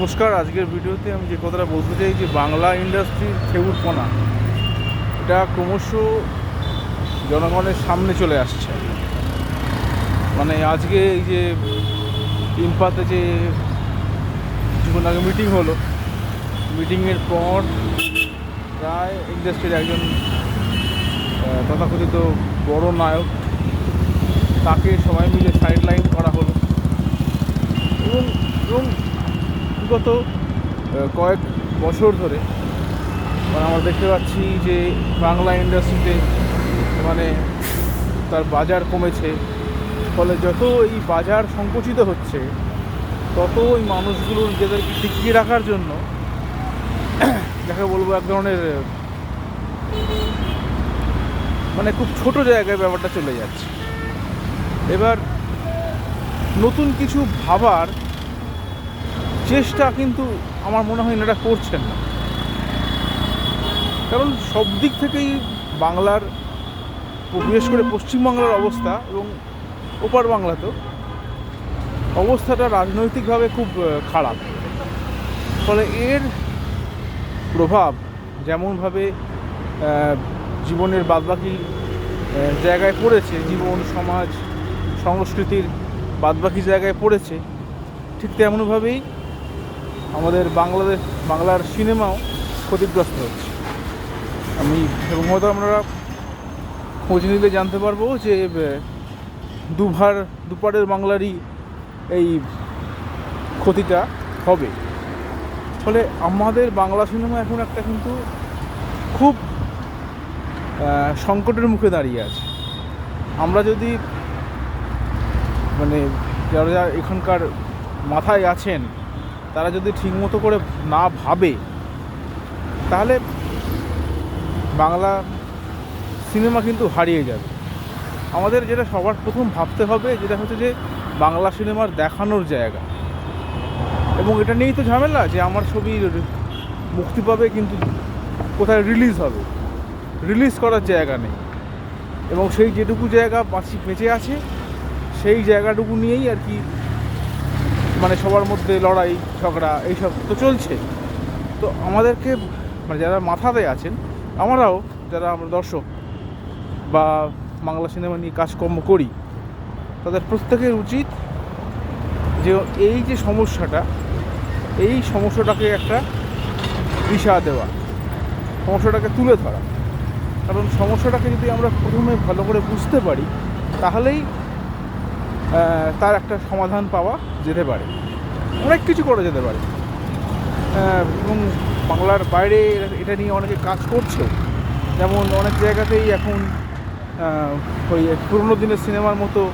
নমস্কার, আজকের ভিডিওতে আমি যে কথাটা বলতে চাই যে বাংলা ইন্ডাস্ট্রির খেউরপনা, এটা ক্রমশ জনগণের সামনে চলে আসছে। মানে আজকে এই যে ইম্পাতে যে কিছুক্ষণ আগে মিটিং হলো মিটিংয়ের পর প্রায় ইন্ডাস্ট্রির একজন তথাকথিত বড় নায়ক, তাকে সবাই মিলে সাইড লাইন করা হলো। এবং এবং বিগত কয়েক বছর ধরে মানে আমরা দেখতে পাচ্ছি যে বাংলা ইন্ডাস্ট্রিতে মানে তার বাজার কমেছে। ফলে যত এই বাজার সংকুচিত হচ্ছে, তত ওই মানুষগুলো নিজেদেরকে টিকিয়ে রাখার জন্য যাকে বলব এক ধরনের মানে খুব ছোট জায়গায় ব্যাপারটা চলে যাচ্ছে। এবার নতুন কিছু ভাবার চেষ্টা কিন্তু আমার মনে হয় এনারা করছেন না। কারণ সব দিক থেকেই বাংলার, বিশেষ করে পশ্চিমবাংলার অবস্থা এবং ওপার বাংলাতেও অবস্থাটা রাজনৈতিকভাবে খুব খারাপ। ফলে এর প্রভাব যেমনভাবে জীবনের বাদবাকি জায়গায় পড়েছে, জীবন, সমাজ, সংস্কৃতির বাদবাকি জায়গায় পড়েছে, ঠিক তেমনভাবেই আমাদের বাংলাদেশ, বাংলার সিনেমাও ক্ষতিগ্রস্ত হচ্ছে। আমি এবং হয়তো আমরা খোঁজ নিলে জানতে পারব যে দুভার দুপারের বাংলারই এই ক্ষতিটা হবে। ফলে আমাদের বাংলা সিনেমা এখন একটা কিন্তু খুব সংকটের মুখে দাঁড়িয়ে আছে। আমরা যদি মানে যারা যারা এখানকার মাথায় আছেন তারা যদি ঠিকমতো করে না ভাবে, তাহলে বাংলা সিনেমা কিন্তু হারিয়ে যাবে। আমাদের যেটা সবার প্রথম ভাবতে হবে, যেটা হচ্ছে যে বাংলা সিনেমার দেখানোর জায়গা। এবং এটা নিয়েই তো ঝামেলা যে আমার ছবি মুক্তি পাবে কিন্তু কোথায় রিলিজ হবে। রিলিজ করার জায়গা নেই। এবং সেই যেটুকু জায়গা বাঁচি, বেঁচে আছে, সেই জায়গাটুকু নিয়েই আর কি মানে সবার মধ্যে লড়াই, ঝগড়া, এইসব তো চলছে। তো আমাদেরকে মানে যারা মাথাতে আছেন, আমরাও যারা আমরা দর্শক বা বাংলা সিনেমা নিয়ে কাজকর্ম করি, তাদের প্রত্যেকের উচিত যে এই যে সমস্যাটা, এই সমস্যাটাকে একটা দিশা দেওয়া, সমস্যাটাকে তুলে ধরা। কারণ সমস্যাটাকে যদি আমরা প্রথমে ভালো করে বুঝতে পারি, তাহলেই তার একটা সমাধান পাওয়া যেতে পারে। অনেক কিছু করা যেতে পারে। এবং বাংলার বাইরে এটা- নিয়ে অনেকে কাজ করছে। যেমন অনেক জায়গাতেই এখন ওই পুরোনো দিনের সিনেমার মতো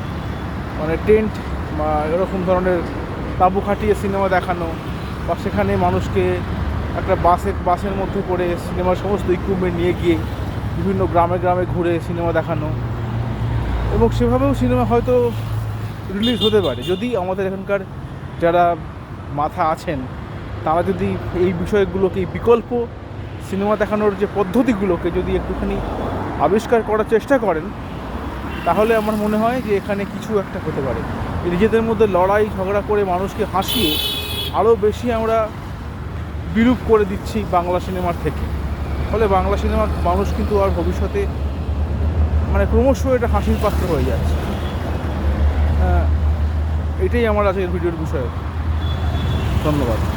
মানে টেন্ট বা এরকম ধরনের তাঁবু খাটিয়ে সিনেমা দেখানো বা সেখানে মানুষকে একটা বাসে, বাসের মধ্যে করে সিনেমার সমস্ত ইকুইপমেন্ট নিয়ে গিয়ে বিভিন্ন গ্রামে গ্রামে ঘুরে সিনেমা দেখানো। এবং সেভাবেও সিনেমা হয়তো রিলিজ হতে পারে। যদি আমাদের এখানকার যারা মাথা আছেন, তারা যদি এই বিষয়গুলোকে বিকল্প সিনেমা দেখানোর যে পদ্ধতিগুলোকে যদি একটুখানি আবিষ্কার করার চেষ্টা করেন, তাহলে আমার মনে হয় যে এখানে কিছু একটা হতে পারে। নিজেদের মধ্যে লড়াই, ঝগড়া করে মানুষকে হাসিয়ে আরও বেশি আমরা বিরূপ করে দিচ্ছি বাংলা সিনেমার থেকে। ফলে বাংলা সিনেমার মানুষ কিন্তু আর ভবিষ্যতে মানে ক্রমশ এটা হাসির পাত্র হয়ে যাচ্ছে। এটাই আমার আজকের ভিডিওর বিষয়। ধন্যবাদ।